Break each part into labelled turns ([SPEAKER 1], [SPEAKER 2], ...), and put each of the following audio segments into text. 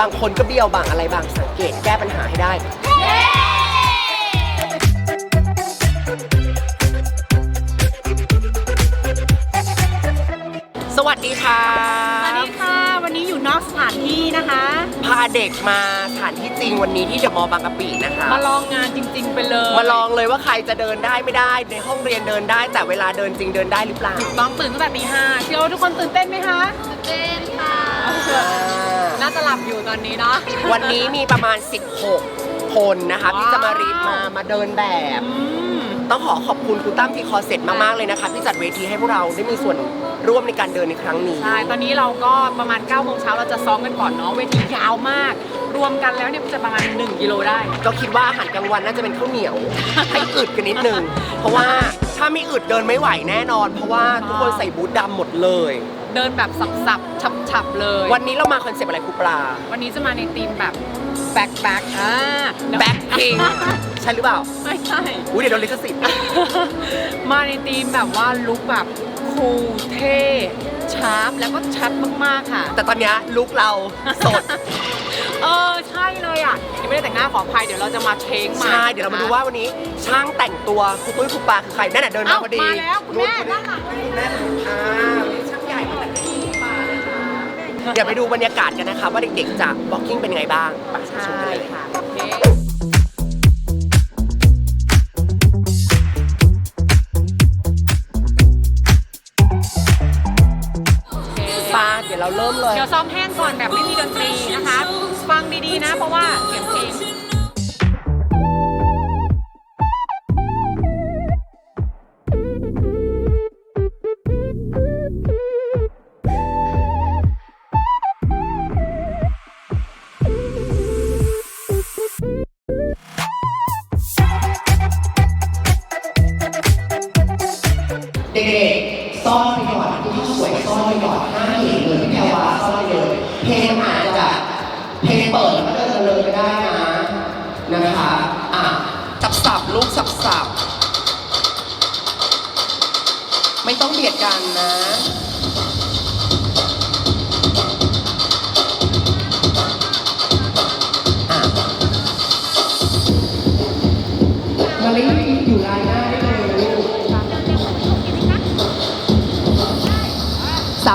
[SPEAKER 1] บางคนก็เบี้ยวบางอะไรบางสังเกตแก้ปัญหาให้ได้ สวัสดีค่ะ
[SPEAKER 2] สวัสดีค่ะ วันนี้อยู่นอกสถานที่นะคะ
[SPEAKER 1] พาเด็กมาสถานที่จริงวันนี้ที่เดอะมอลล์บางกะปินะคะ
[SPEAKER 2] มาลองงานจริง ๆ ไปเลย
[SPEAKER 1] มาลองเลยว่าใครจะเดินได้ไม่ได้ ในห้องเรียนเดินได้ แต่เวลาเดินจริงเดินได้หรือเปล่า
[SPEAKER 2] ต้องตื่นตั้งแต่ตีห้าเชื่อว่าทุกคนตื่นเต้นไหมคะตื่นเต้นค่ะ น่าจะหลับอยู่ตอนนี้เนาะ
[SPEAKER 1] วันนี้มีประมาณ 16 คนนะคะ
[SPEAKER 2] ว้าว
[SPEAKER 1] ที่จะมารีดมามาเดินแบบ
[SPEAKER 2] อืม
[SPEAKER 1] ต้องขอขอบคุณครูตั้มทีคอเซ็ตมาก ๆ เลยนะคะ ที่จัดเวทีให้พวกเราได้มีส่วนร่วมในการเดินในครั้งนี้
[SPEAKER 2] ใช่ ตอนนี้เราก็ประมาณ9ก้าโมงเช้าเราจะซ้อมกันก่อนเนาะ เวทียาวมาก รวมกันแล้วเนี่ยจะประมาณ 1 กิโลได้
[SPEAKER 1] ก็คิดว่าอาหารกลางวันน่าจะเป็นข้าวเหนียว ให้อึดกันนิดนึง เพราะว่าถ้าไม่อึดเดินไม่ไหวแน่นอน เพราะว่าทุกคนใส่บูทดำหมดเลย
[SPEAKER 2] เดินแบบสับๆฉับๆเลย
[SPEAKER 1] วันนี้เรามาคอนเซปต์อะไรครูปลา
[SPEAKER 2] วันนี้จะมาในธีมแบบแบ็คแบ็คอ่า
[SPEAKER 1] แบ็คพิงใช่หรือเปล่า
[SPEAKER 2] ไม่ใช่
[SPEAKER 1] อุ้ยเดี๋ยวโดนลิขสิทธิ์
[SPEAKER 2] มาในธีมแบบว่าลุคแบบคูลเท่ชาร์ปแล้วก็ชัดมากๆค่ะ
[SPEAKER 1] แต่ตอนเนี้ยลุกเราสด
[SPEAKER 2] เออใช่เลยอะยังไม่ได้แต่งหน้าขออภัยเดี๋ยวเราจะมาเช้งมา
[SPEAKER 1] ใช่ เดี๋ยวเรามาดูว่าวันนี้ช่างแต่งตัวครูตุ้ยครูปลาคือใครนั่นน่ะเดินมา
[SPEAKER 2] เอ้า
[SPEAKER 1] พอดี
[SPEAKER 2] มาแล้วคุณแม่ด้านหลัง
[SPEAKER 1] แม่อ่า เดี๋ยวไปดูบรรยากาศกันนะคะว่าเด็กๆจะ walking เป็นยังไงบ้างไปชม
[SPEAKER 2] ใช่
[SPEAKER 1] กันเลย
[SPEAKER 2] ค่ะโอเค
[SPEAKER 1] ปาเดี๋ยวเราเริ่มเลย
[SPEAKER 2] เดี๋ยวซ้อมแห้งก่อนแบบไม่มีดนตรีนะคะ ฟังดีๆนะ เพราะว่าเสียงเพลง
[SPEAKER 1] ด็กๆซ่อนไปก่อนที่เขาสวยซ่อนไปก่อนห้ามเห็นเลยพี่แพรวาซ่อนไปเลยเพลงมันอาจจะแบบเพลงเปิดมันก็จะเลยไปได้นะนะคะอะสับสับลูกสับสับไม่ต้องเบียดกันนะ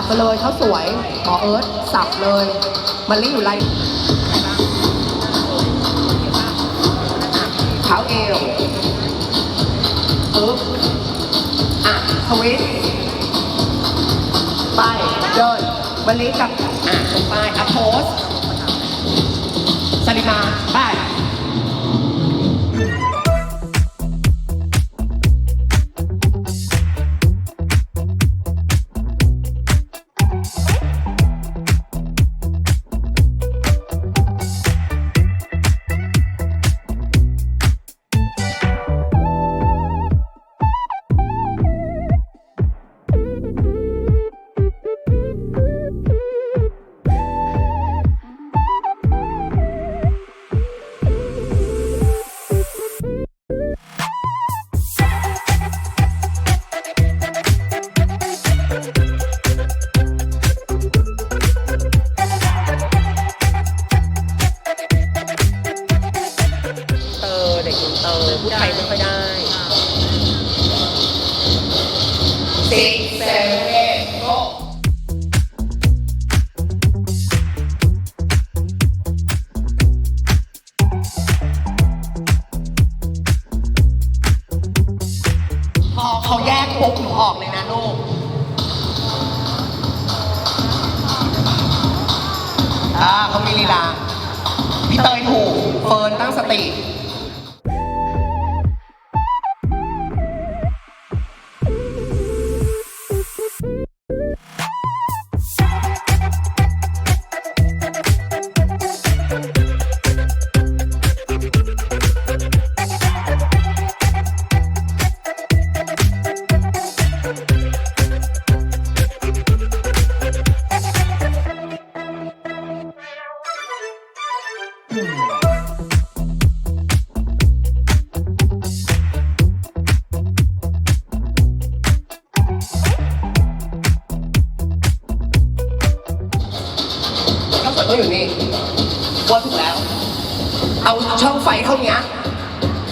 [SPEAKER 1] ไปเลยเขาสวยหมอเอิร์ธสับเลย มันเล่นอยู่ไรเท้าเอวปึ๊บอะทวิตไปเดินมันเล่นกับอะตรงไปอะโพสสลิมาไป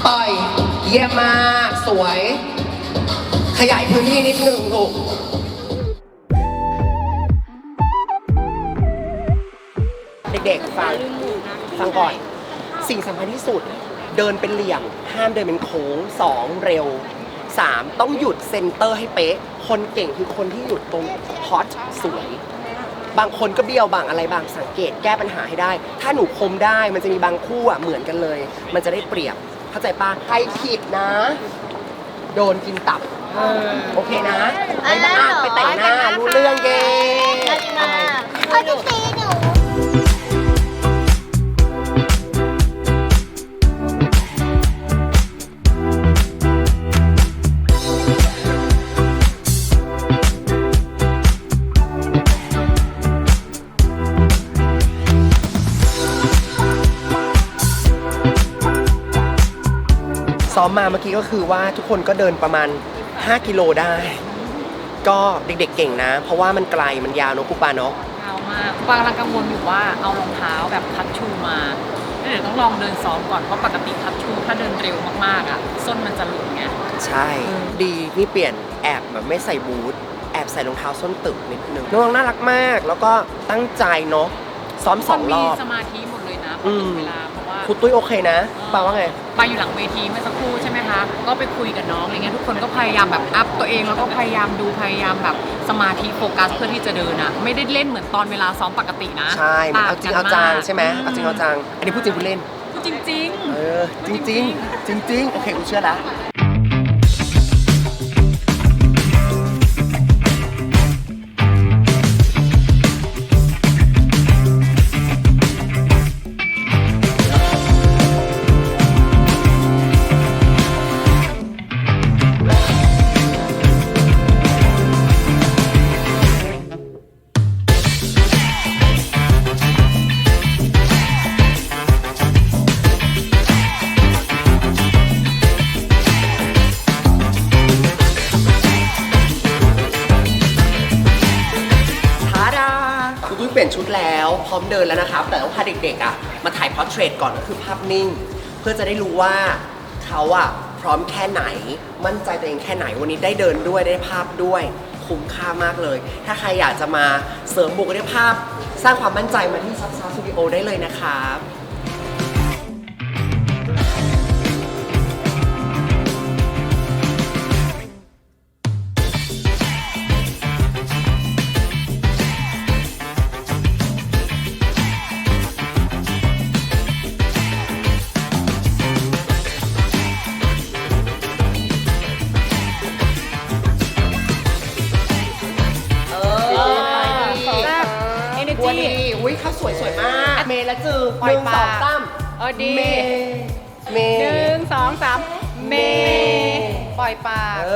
[SPEAKER 1] ปล่อย เยี่ยมมาก สวย ขยายพื้นที่นิดนึงลูกเด็กๆฟังฟังก่อน สิ่งสำคัญที่สุด เดินเป็นเหลี่ยม ห้ามเดินเป็นโค้งสองเร็วสามต้องหยุดเซนเตอร์ให้เป๊ะ คนเก่งคือคนที่หยุดตรงพอตสวย บางคนก็เบี้ยวบางอะไรบางสังเกตแก้ปัญหาให้ได้ ถ้าหนูคมได้มันจะมีบางคู่อะเหมือนกันเลย มันจะได้เปรียบ เข้าใจปะใครผิดนะ โดนกินตับ โอเคนะไปบ้านไปแต่งหน้ารู้เรื่องเย้
[SPEAKER 3] มาเขาจะตี
[SPEAKER 1] มมาเมื่อกี้ก็คือว่าทุกคนก็เดินประมาณ 5 กิโลได้ ก็เด็กๆเก่งนะ เพราะว่ามันไกลมันยาวเนอะคุปาเนาะ
[SPEAKER 2] ยาวมากปางกำลังกังวลอยู่ว่าเอารองเท้าแบบคัตชูมาเดี๋ยวต้องลองเดินซ้อมก่อนเพราะปกติคัตชูถ้าเดินเร็วมากๆอะส้นมันจะหลุดไง
[SPEAKER 1] ใช่ ดีนี่เปลี่ยนแอบแบบไม่ใส่บูทแอบใส่รองเท้าส้นตึกนิดนึงน้องๆน่ารักมาก แล้วก็ตั้งใจเนาะซ้อมสองรอบ
[SPEAKER 2] มีสมาธิหมดเลยนะพ
[SPEAKER 1] อื
[SPEAKER 2] อ
[SPEAKER 1] ม
[SPEAKER 2] ถึงเวลาเพราะว่า
[SPEAKER 1] ครูตุ้ยโอเคนะปาว่าไง
[SPEAKER 2] ไปอยู่หลังเวทีเมื่อสักครู่ใช่ไหมคะ ก็ไปคุยกับน้องอะไรเงี้ยทุกคนก็พยายามแบบอัพตัวเองแล้วก็พยายามดูพยายามแบบสมาธิโฟกัสเพื่อที่จะเดินอะไม่ได้เล่นเหมือนตอนเวลาซ้อมปกตินะ
[SPEAKER 1] ใช่มันเอาจริงเอาจังใช่ไหม
[SPEAKER 2] อื
[SPEAKER 1] เอาจริงเอาจัง อันนี้พูดจริงพูดเล่น
[SPEAKER 2] จริงจริง
[SPEAKER 1] เออจริงจริงจริงจริงๆโอเคกูเชื่อละ พร้อมเดินแล้วนะครับ แต่ต้องพาเด็กๆอะมาถ่ายพอร์เทรตก่อนก็คือภาพนิ่ง เพื่อจะได้รู้ว่าเขาอะพร้อมแค่ไหน มั่นใจตัวเองแค่ไหนวันนี้ได้เดินด้วยได้ภาพด้วย คุ้มค่ามากเลย ถ้าใครอยากจะมาเสริมบุคลิกภาพ สร้างความมั่นใจมาที่ซับซ้าสตูดิโอได้เลยนะครับ ดีเมเมหนึ่งสองสาม
[SPEAKER 2] เม ปล่อยปลา
[SPEAKER 1] เอ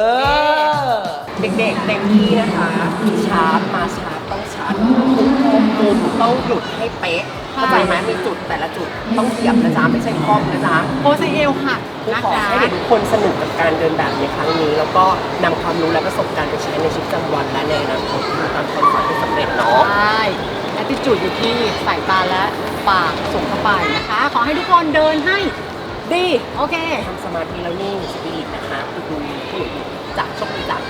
[SPEAKER 1] อ เด็กๆเต็มที่นะคะชาร์จมาชาร์จต้องชาร์จทุกมุมต้องหยุดให้เป๊ะเข้าใจไหมมีจุดแต่ละจุดต้องเหยียบนะจ๊ะไม่ใช่คล่อมนะจ๊ะ
[SPEAKER 2] โพสเอลหัก
[SPEAKER 1] ผู้
[SPEAKER 2] นะ
[SPEAKER 1] ขอ
[SPEAKER 2] คะ
[SPEAKER 1] ให้เด็กทุกคนสนุกกับการเดินแบบในครั้งนี้ แล้วก็นำความรู้และประสบการณ์ไปใช้ในชีวิตประจำวันและในอนาคตตามความฝันที่สำเร็จเนาะ
[SPEAKER 2] ใช่แอตติจูดอยู่ที่สายตาและ ปากส่งเข้าไปนะคะ ขอให้ทุกคนเดินให้ดี โอเค
[SPEAKER 1] ทำสมาธิแล้วนี่สปีดนะคะคือดูผู้หลุดจากโชคดีจาก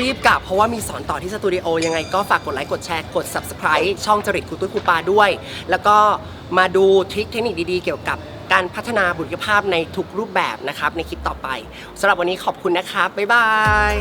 [SPEAKER 1] รีบกลับเพราะว่ามีสอนต่อที่สตูดิโอยังไงก็ฝากกดไลค์กดแชร์กด subscribe ช่องจริตครูตุ้ยครูปาด้วย แล้วก็มาดูทริคเทคนิคดีๆ เกี่ยวกับการพัฒนาบุคลิกภาพในทุกรูปแบบนะครับในคลิปต่อไปสำหรับวันนี้ขอบคุณนะครับบ๊ายบาย